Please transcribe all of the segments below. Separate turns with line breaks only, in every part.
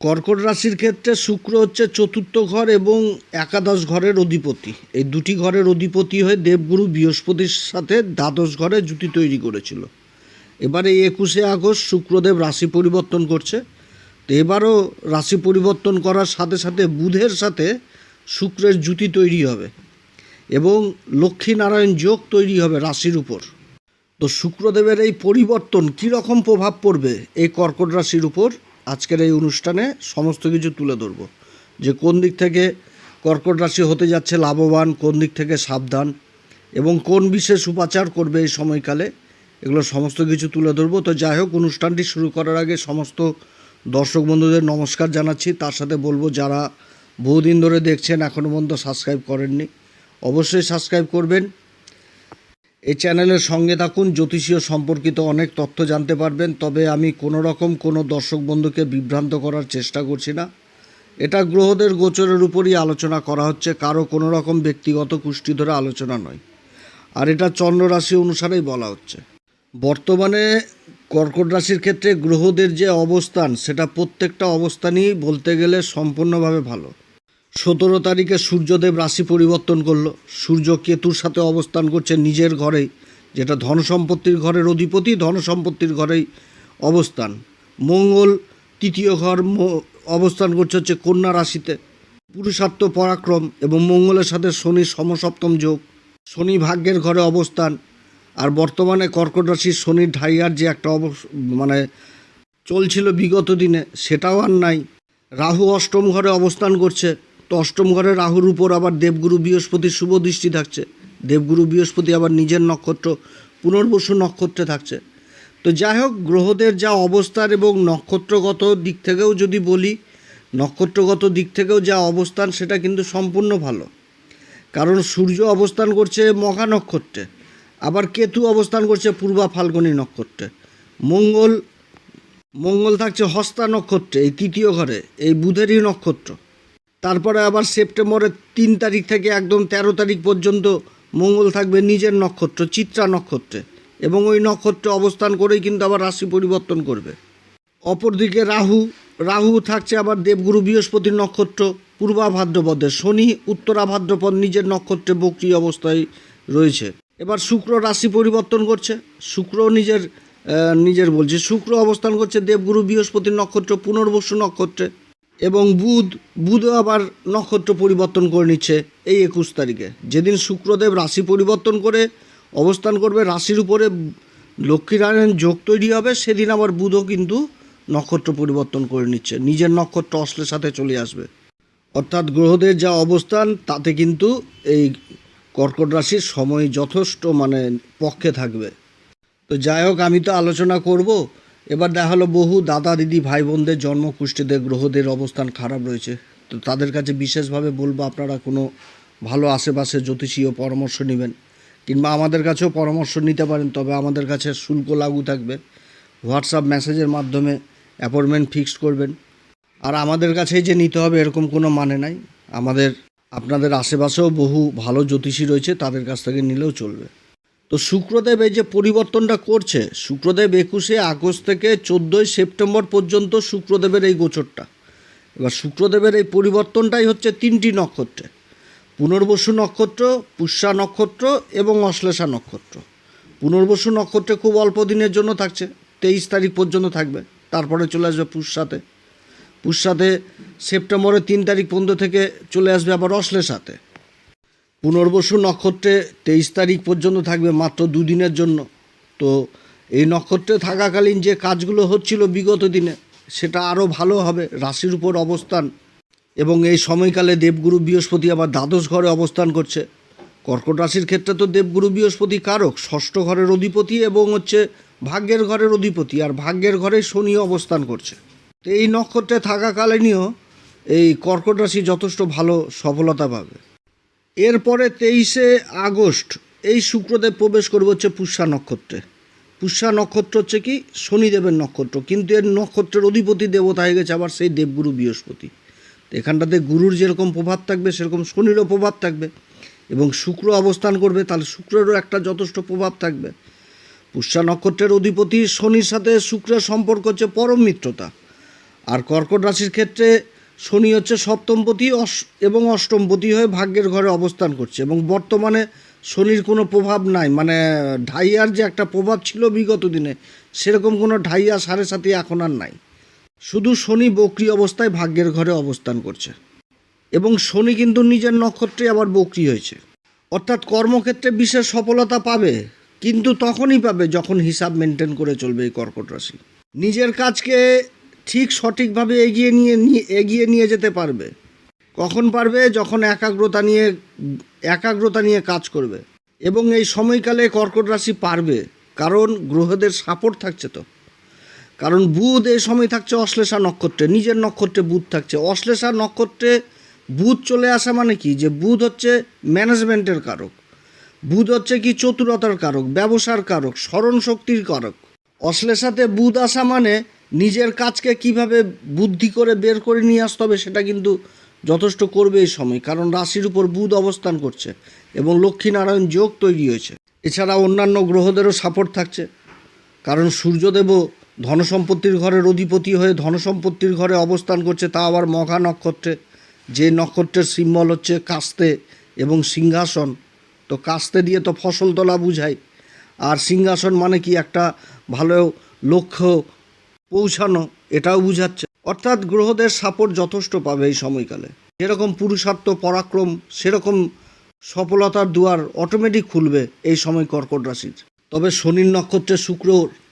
কর্কট রাশির ক্ষেত্রে শুক্র হচ্ছে চতুর্থ ঘর এবং একাদশ ঘরের অধিপতি। এই দুটি ঘরের অধিপতি হয়ে দেবগুরু বৃহস্পতির সাথে দ্বাদশ ঘরে জুতি তৈরি করেছিল। এবারে একুশে আগস্ট শুক্রদেব রাশি পরিবর্তন করছে। তো এবারও রাশি পরিবর্তন করার সাথে সাথে বুধের সাথে শুক্রের জুতি তৈরি হবে এবং লক্ষ্মীনারায়ণ যোগ তৈরি হবে রাশির উপর। তো শুক্রদেবের এই পরিবর্তন কী রকম প্রভাব পড়বে এই কর্কট রাশির উপর? আজকের এই অনুষ্ঠানে সমস্ত কিছু তুলে ধরবো। যে কোন দিক থেকে কর্কট রাশি হতে যাচ্ছে লাভবান, কোন দিক থেকে সাবধান, এবং কোন বিশেষ উপাচার করবে এই সময়কালে, এগুলো সমস্ত কিছু তুলে ধরবো। তো যাই হোক, অনুষ্ঠানটি শুরু করার আগে সমস্ত দর্শক বন্ধুদের নমস্কার জানাচ্ছি। তার সাথে বলব, যারা বহুদিন ধরে দেখছেন এখনও পর্যন্ত সাবস্ক্রাইব করেননি, অবশ্যই সাবস্ক্রাইব করবেন। এই চ্যানেলের সঙ্গে থাকুন, জ্যোতিষীয় সম্পর্কিত অনেক তথ্য জানতে পারবেন, তবে আমি কোনো রকম কোনো দর্শক বন্ধুকে বিভ্রান্ত করার চেষ্টা করছি না। এটা গ্রহদের গোচরের উপরই আলোচনা করা হচ্ছে, কারও কোনো রকম ব্যক্তিগত কুষ্টি ধরে আলোচনা নয়। আর এটা চন্দ্র রাশি অনুসারেই বলা হচ্ছে। বর্তমানে কর্কট রাশির ক্ষেত্রে গ্রহদের যে অবস্থান, সেটা প্রত্যেকটা অবস্থানই বলতে গেলে সম্পূর্ণভাবে ভালো। সতেরো তারিখে সূর্যদেব রাশি পরিবর্তন করল। সূর্য কেতুর সাথে অবস্থান করছে নিজের ঘরেই, যেটা ধন সম্পত্তির ঘরের অধিপতি ধন সম্পত্তির ঘরেই অবস্থান। মঙ্গল তৃতীয় ঘর অবস্থান করছে হচ্ছে কন্যা রাশিতে। পুরুষার্থ পরাক্রম এবং মঙ্গলের সাথে শনির সমসপ্তম যোগ। শনি ভাগ্যের ঘরে অবস্থান। আর বর্তমানে কর্কট রাশির শনির ঢাইয়ার যে একটা অবস মানে চলছিল বিগত দিনে, সেটাও আর নাই। রাহু অষ্টম ঘরে অবস্থান করছে। তো অষ্টম ঘরে রাহুর উপর আবার দেবগুরু বৃহস্পতির শুভ দৃষ্টি থাকছে। দেবগুরু বৃহস্পতি আবার নিজের নক্ষত্র, পুনর্বসু নক্ষত্রে থাকছে। তো যাই হোক, গ্রহদের যা অবস্থান এবং নক্ষত্রগত দিক থেকেও যদি বলি, নক্ষত্রগত দিক থেকেও যা অবস্থান, সেটা কিন্তু সম্পূর্ণ ভালো। কারণ সূর্য অবস্থান করছে মঘা নক্ষত্রে, আবার কেতু অবস্থান করছে পূর্বা ফাল্গুনী নক্ষত্রে। মঙ্গল মঙ্গল থাকছে হস্তা নক্ষত্রে, এই তৃতীয় ঘরে, এই বুধেরই নক্ষত্র। তারপরে আবার সেপ্টেম্বরের তিন তারিখ থেকে একদম তেরো তারিখ পর্যন্ত মঙ্গল থাকবে নিজের নক্ষত্র, চিত্রা নক্ষত্রে। এবং ওই নক্ষত্রে অবস্থান করেই কিন্তু আবার রাশি পরিবর্তন করবে। অপরদিকে রাহু রাহু থাকছে আবার দেবগুরু বৃহস্পতির নক্ষত্র পূর্বা ভাদ্রপদে শনি উত্তরা ভাদ্রপদ নিজের নক্ষত্রে বক্রি অবস্থায় রয়েছে। এবার শুক্র রাশি পরিবর্তন করছে। শুক্র নিজের নিজের বলছে, শুক্র অবস্থান করছে দেবগুরু বৃহস্পতির নক্ষত্র, পুনর্বসু নক্ষত্রে। এবং বুধ, বুধও আবার নক্ষত্র পরিবর্তন করে নিচ্ছে এই একুশ তারিখে। যেদিন শুক্রদেব রাশি পরিবর্তন করে অবস্থান করবে রাশির উপরে লক্ষ্মীনারায়ণ যোগ তৈরি হবে, সেদিন আবার বুধও কিন্তু নক্ষত্র পরিবর্তন করে নিচ্ছে। নিজের নক্ষত্র অশ্লের সাথে চলে আসবে। অর্থাৎ গ্রহদের যা অবস্থান, তাতে কিন্তু এই কর্কট রাশির সময় যথেষ্ট মানে পক্ষে থাকবে। তো যাই হোক, আমি তো আলোচনা করব। এবার দেখা হলো বহু দাদা, দিদি ভাই বোনদের জন্মকুষ্ঠিতে গ্রহদের অবস্থান খারাপ রয়েছে। তো তাদের কাছে বিশেষভাবে বলব, আপনারা কোনো ভালো আশেপাশে জ্যোতিষীয় পরামর্শ নেবেন। কিংবা আমাদের কাছেও পরামর্শ নিতে পারেন, তবে আমাদের কাছে শুল্ক লাগু থাকবে। হোয়াটসঅ্যাপ মেসেজের মাধ্যমে অ্যাপয়েন্টমেন্ট ফিক্সড করবেন। আর আমাদের কাছেই যে নিতে হবে এরকম কোনো মানে নাই। আমাদের, আপনাদের আশেপাশেও বহু ভালো জ্যোতিষী রয়েছে, তাদের কাছ থেকে নিলেও চলবে। তো শুক্রদেব এই যে পরিবর্তনটা করছে শুক্রদেব একুশে আগস্ট থেকে চোদ্দোই সেপ্টেম্বর পর্যন্ত শুক্রদেবের এই গোচরটা। এবার শুক্রদেবের এই পরিবর্তনটাই হচ্ছে তিনটি নক্ষত্রে। পুনর্বসু নক্ষত্র, পুষ্যা নক্ষত্র এবং অশ্লেষা নক্ষত্র। পুনর্বসু নক্ষত্রে খুব অল্প দিনের জন্য থাকছে, তেইশ তারিখ পর্যন্ত থাকবে, তারপরে চলে আসবে পুষ্যাতে। পুষ্যাতে সেপ্টেম্বরের তিন তারিখ পর্যন্ত থেকে চলে আসবে আবার অশ্লেষাতে। পুনর্বসু নক্ষত্রে তেইশ তারিখ পর্যন্ত থাকবে মাত্র দুদিনের জন্য। তো এই নক্ষত্রে থাকাকালীন যে কাজগুলো হচ্ছিল বিগত দিনে, সেটা আরও ভালো হবে, রাশির উপর অবস্থান। এবং এই সময়কালে দেবগুরু বৃহস্পতি আবার দ্বাদশ ঘরে অবস্থান করছে। কর্কট রাশির ক্ষেত্রে তো দেবগুরু বৃহস্পতি কারক, ষষ্ঠ ঘরের অধিপতি এবং হচ্ছে ভাগ্যের ঘরের অধিপতি, আর ভাগ্যের ঘরে শনি অবস্থান করছে। তো এই নক্ষত্রে থাকাকালীনও এই কর্কট রাশি যথেষ্ট ভালো সফলতা পাবে। এরপরে তেইশে আগস্ট, এই শুক্রদেব প্রবেশ করবে হচ্ছে পুষ্যা নক্ষত্রে। পুষ্যা নক্ষত্র হচ্ছে কি? শনিদেবের নক্ষত্র। কিন্তু এর নক্ষত্রের অধিপতি দেবতা হয়ে গেছে আবার সেই দেবগুরু বৃহস্পতি। এখানটাতে গুরুর যেরকম প্রভাব থাকবে, সেরকম শনিরও প্রভাব থাকবে। এবং শুক্র অবস্থান করবে, তাহলে শুক্রেরও একটা যথেষ্ট প্রভাব থাকবে। পুষ্যা নক্ষত্রের অধিপতি শনির সাথে শুক্রের সম্পর্ক হচ্ছে পরম মিত্রতা। আর কর্কট রাশির ক্ষেত্রে শনি হচ্ছে সপ্তমপতি এবং অষ্টমপতি হয়ে ভাগ্যের ঘরে অবস্থান করছে এবং বর্তমানে শনির কোনো প্রভাব নাই। মানে ঢাইয়ার যে একটা প্রভাব ছিল বিগত দিনে, সেরকম কোনো ঢাইয়া সাড়ে সাথে এখন আর নাই। শুধু শনি বক্রি অবস্থায় ভাগ্যের ঘরে অবস্থান করছে এবং শনি কিন্তু নিজের নক্ষত্রে আবার বক্রি হয়েছে। অর্থাৎ কর্মক্ষেত্রে বিশেষ সফলতা পাবে, কিন্তু তখনই পাবে যখন হিসাব মেনটেন করে চলবে এই কর্কট রাশি। নিজের কাজকে ঠিক সঠিকভাবে এগিয়ে নিয়ে এগিয়ে নিয়ে যেতে পারবে। কখন পারবে? যখন একাগ্রতা নিয়ে একাগ্রতা নিয়ে কাজ করবে। এবং এই সময়কালে কর্কট রাশি পারবে, কারণ গ্রহদের সাপোর্ট থাকছে তো। কারণ বুধ এই সময় থাকছে অশ্লেষা নক্ষত্রে, নিজের নক্ষত্রে বুধ থাকছে। অশ্লেষা নক্ষত্রে বুধ চলে আসা মানে কি? যে বুধ হচ্ছে ম্যানেজমেন্টের কারক। বুধ হচ্ছে কি? চতুরতার কারক, ব্যবসার কারক স্মরণ শক্তির কারক। অশ্লেষাতে বুধ আসা মানে নিজের কাজকে কীভাবে বুদ্ধি করে বের করে নিয়ে আসতে হবে সেটা কিন্তু যথেষ্ট করবে এই সময়, কারণ রাশির উপর বুধ অবস্থান করছে এবং লক্ষ্মীনারায়ণ যোগ তৈরি হয়েছে। এছাড়া অন্যান্য গ্রহদেরও সাপোর্ট থাকছে, কারণ সূর্যদেবও ধনসম্পত্তির ঘরের অধিপতি হয়ে ধনসম্পত্তির ঘরে অবস্থান করছে তা আবার মঘা নক্ষত্রে। যে নক্ষত্রের সিম্বল হচ্ছে কাস্তে এবং সিংহাসন। তো কাস্তে দিয়ে তো ফসল তোলা বুঝায়। আর সিংহাসন মানে কি? একটা ভালো লক্ষ্য পৌঁছানো, এটাও বুঝাচ্ছে। অর্থাৎ গ্রহদের সাপোর্ট যথেষ্ট পাবে এই সময়কালে। যেরকম পুরুষার্থ পরাক্রম, সেরকম সফলতার দুয়ার অটোমেটিক খুলবে এই সময় কর্কট রাশির। তবে শনির নক্ষত্রে শুক্র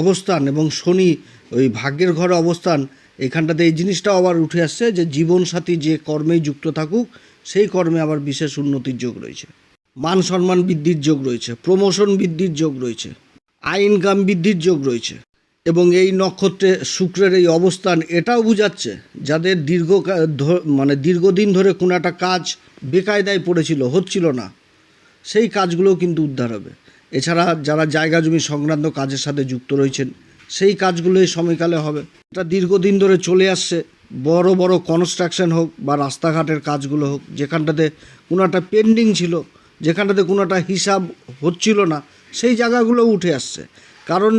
অবস্থান এবং শনি ওই ভাগ্যের ঘরে অবস্থান, এখানটাতে এই জিনিসটাও আবার উঠে আসছে যে জীবনসাথী যে কর্মেই যুক্ত থাকুক, সেই কর্মে আবার বিশেষ উন্নতির যোগ রয়েছে। মান সম্মান বৃদ্ধির যোগ রয়েছে প্রমোশন বৃদ্ধির যোগ রয়েছে, আয় ইনকাম বৃদ্ধির যোগ রয়েছে। এবং এই নক্ষত্রে শুক্রের এই অবস্থান এটাও বোঝাচ্ছে যাদের দীর্ঘ মানে দীর্ঘদিন ধরে কোনো একটা কাজ বেকায়দায় পড়েছিল, হচ্ছিল না, সেই কাজগুলোও কিন্তু উদ্ধার হবে। এছাড়া যারা জায়গা জমি সংক্রান্ত কাজের সাথে যুক্ত রয়েছেন, সেই কাজগুলো এই সময়কালে হবে। এটা দীর্ঘদিন ধরে চলে আসছে, বড় বড় কনস্ট্রাকশন হোক বা রাস্তাঘাটের কাজগুলো হোক, যেখানটাতে কোনো একটা পেন্ডিং ছিল, যেখানটাতে কোনো একটা হিসাব হচ্ছিল না, সেই জায়গাগুলো উঠে আসছে। কারণ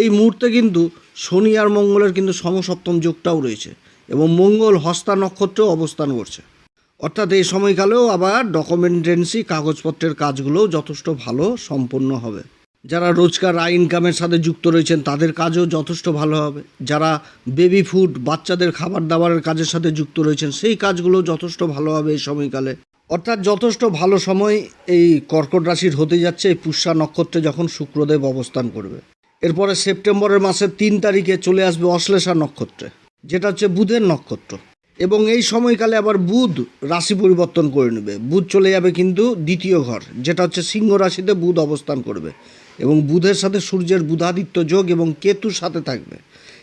এই মুহূর্তে কিন্তু শনি আর মঙ্গলের কিন্তু সমসপ্তম যোগটাও রয়েছে এবং মঙ্গল, হস্তা নক্ষত্রেও অবস্থান করছে। অর্থাৎ এই সময়কালেও আবার ডকুমেন্টেন্সি কাগজপত্রের কাজগুলোও যথেষ্ট ভালো, সম্পন্ন হবে। যারা রোজকার আয় ইনকামের সাথে যুক্ত রয়েছেন, তাদের কাজও যথেষ্ট ভালো হবে। যারা বেবি ফুড বাচ্চাদের খাবার দাবারের কাজের সাথে যুক্ত রয়েছেন, সেই কাজগুলো যথেষ্ট ভালো হবে এই সময়কালে। অর্থাৎ যথেষ্ট ভালো সময় এই কর্কট রাশির হতে যাচ্ছে, এই পুষ্যা নক্ষত্রে যখন শুক্রদেব অবস্থান করবে। এরপরে সেপ্টেম্বরের মাসের তিন তারিখে চলে আসবে অশ্লেষা নক্ষত্রে, যেটা হচ্ছে বুধের নক্ষত্র। এবং এই সময়কালে আবার বুধ রাশি পরিবর্তন করে নেবে। বুধ চলে যাবে কিন্তু দ্বিতীয় ঘর, যেটা হচ্ছে সিংহ রাশিতে বুধ অবস্থান করবে। এবং বুধের সাথে সূর্যের বুধাদিত্য যোগ এবং কেতুর সাথে থাকবে।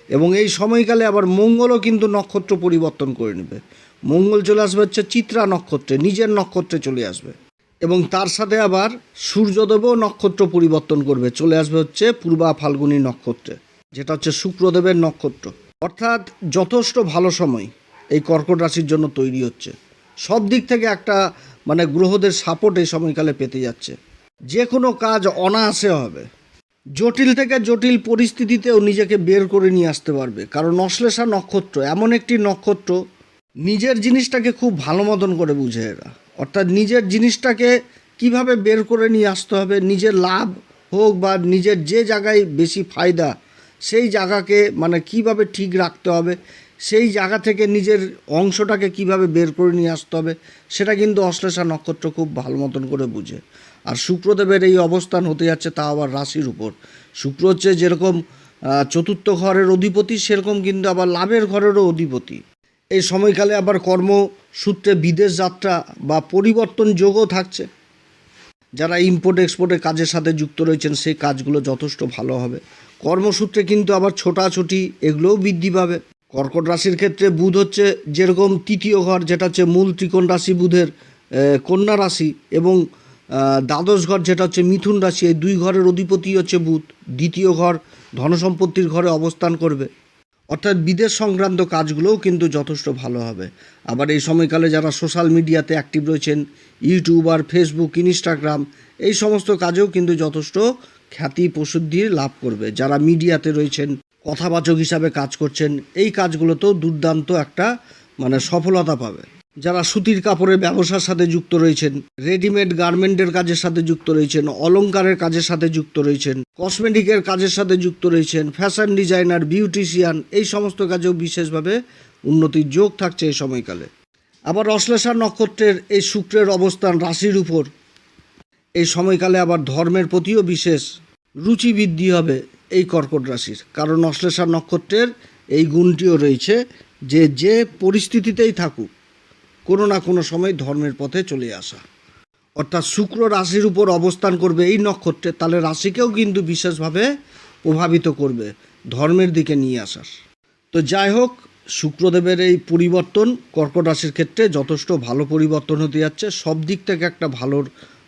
এবং এই সময়কালে আবার মঙ্গলও কিন্তু নক্ষত্র পরিবর্তন করে নেবে। মঙ্গল চলে আসবে হচ্ছে চিত্রা নক্ষত্রে, নিজের নক্ষত্রে চলে আসবে। এবং তার সাথে আবার সূর্যদেবও নক্ষত্র পরিবর্তন করবে। চলে আসবে হচ্ছে পূর্বা ফাল্গুনী নক্ষত্রে, যেটা হচ্ছে শুক্রদেবের নক্ষত্র। অর্থাৎ যথেষ্ট ভালো সময় এই কর্কট রাশির জন্য তৈরি হচ্ছে। সব দিক থেকে একটা মানে গ্রহদের সাপোর্ট এই সময়কালে পেতে যাচ্ছে। যে কোনো কাজ অনায়াসে হবে। জটিল থেকে জটিল পরিস্থিতিতেও নিজেকে বের করে নিয়ে আসতে পারবে। কারণ অশ্লেষা নক্ষত্র এমন একটি নক্ষত্র, নিজের জিনিসটাকে খুব ভালো মতন করে বুঝে এরা। অর্থাৎ নিজের জিনিসটাকে কীভাবে বের করে নিয়ে আসতে হবে, নিজের লাভ হোক বা নিজের যে জায়গায় বেশি ফায়দা, সেই জায়গাকে মানে কীভাবে ঠিক রাখতে হবে, সেই জায়গা থেকে নিজের অংশটাকে কীভাবে বের করে নিয়ে আসতে হবে, সেটা কিন্তু অশ্লেষা নক্ষত্র খুব ভালো মতন করে বুঝে। আর শুক্রদেবের এই অবস্থান হতে যাচ্ছে তা আবার রাশির উপর। শুক্র হচ্ছে যেরকম চতুর্থ ঘরের অধিপতি, সেরকম কিন্তু আবার লাভের ঘরেরও অধিপতি। এই সময়কালে আবার কর্মসূত্রে বিদেশ যাত্রা বা পরিবর্তন যোগও থাকছে। যারা ইম্পোর্ট এক্সপোর্টের কাজের সাথে যুক্ত রয়েছেন, সেই কাজগুলো যথেষ্ট ভালো হবে। কর্মসূত্রে কিন্তু আবার ছোটাছুটি এগুলোও বৃদ্ধি পাবে। কর্কট রাশির ক্ষেত্রে বুধ হচ্ছে যেরকম তৃতীয় ঘর, যেটা হচ্ছে মূল ত্রিকোণ রাশি বুধের কন্যা রাশি এবং দ্বাদশ ঘর, যেটা হচ্ছে মিথুন রাশি, এই দুই ঘরের অধিপতি হচ্ছে বুধ। দ্বিতীয় ঘর ধনসম্পত্তির ঘরে অবস্থান করবে। অর্থাৎ বিদেশ সংক্রান্ত কাজগুলোও কিন্তু যথেষ্ট ভালো হবে। আবার এই সময়কালে যারা সোশ্যাল মিডিয়াতে অ্যাক্টিভ রয়েছেন, ইউটিউবার, ফেসবুক, ইনস্টাগ্রাম, এই সমস্ত কাজেও কিন্তু যথেষ্ট খ্যাতি, প্রসিদ্ধি লাভ করবে। যারা মিডিয়াতে রয়েছেন, কথাবাচক হিসাবে কাজ করছেন, এই কাজগুলোতেও দুর্দান্ত একটা মানে সফলতা পাবে। যারা সুতির কাপড়ের ব্যবসার সাথে যুক্ত রয়েছেন রেডিমেড গার্মেন্টের কাজের সাথে যুক্ত রয়েছেন, অলংকারের কাজের সাথে যুক্ত রয়েছেন কসমেটিকের কাজের সাথে যুক্ত রয়েছেন ফ্যাশন ডিজাইনার বিউটিশিয়ান এই সমস্ত কাজেও বিশেষভাবে উন্নতির যোগ থাকছে এই সময়কালে। আবার অশ্লেষা নক্ষত্রের এই শুক্রের অবস্থান রাশির উপর। এই সময়কালে আবার ধর্মের প্রতিও বিশেষ রুচি বৃদ্ধি হবে এই কর্কট রাশির। কারণ অশ্লেষা নক্ষত্রের এই গুণটিও রয়েছে যে যে পরিস্থিতিতেই থাকুক কোনো না কোনো সময় ধর্মের পথে চলে আসা। অর্থাৎ শুক্র রাশির উপর অবস্থান করবে এই নক্ষত্রে, তাহলে রাশিকেও কিন্তু বিশেষভাবে প্রভাবিত করবে ধর্মের দিকে নিয়ে আসার। তো যাই হোক, শুক্রদেবের এই পরিবর্তন কর্কট রাশির ক্ষেত্রে যথেষ্ট ভালো পরিবর্তন হতে যাচ্ছে। সব দিক থেকে একটা ভালোর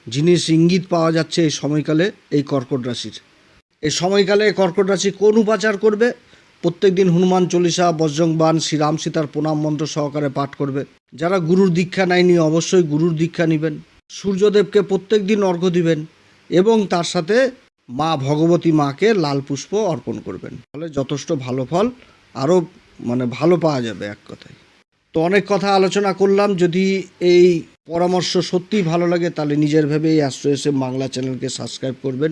জিনিস ইঙ্গিত পাওয়া যাচ্ছে এই সময়কালে এই কর্কট রাশির। এই সময়কালে কর্কট রাশি কোন উপাচার করবে? প্রত্যেক দিন হনুমান চল্লিশা বজ্রংবান শ্রীরাম সীতার প্রণাম মন্ত্র সহকারে পাঠ করবে। যারা গুরুর দীক্ষা নেয়নি, অবশ্যই গুরুর দীক্ষা নেবেন। সূর্যদেবকে প্রত্যেক দিন অর্ঘ্য দিবেন এবং তার সাথে মা ভগবতী মাকে লাল পুষ্প অর্পণ করবেন। ফলে যথেষ্ট ভালো ফল, আরও মানে ভালো পাওয়া যাবে এক কথায়। তো অনেক কথা আলোচনা করলাম। যদি এই পরামর্শ সত্যিই ভালো লাগে, তাহলে নিজের ভেবে এই এম বাংলা চ্যানেলকে সাবস্ক্রাইব করবেন,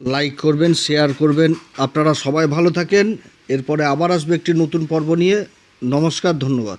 লাইক করবেন, শেয়ার করবেন। আপনারা সবাই ভালো থাকেন। এরপরে আবার আসবে একটি নতুন পর্ব নিয়ে। নমস্কার ধন্যবাদ।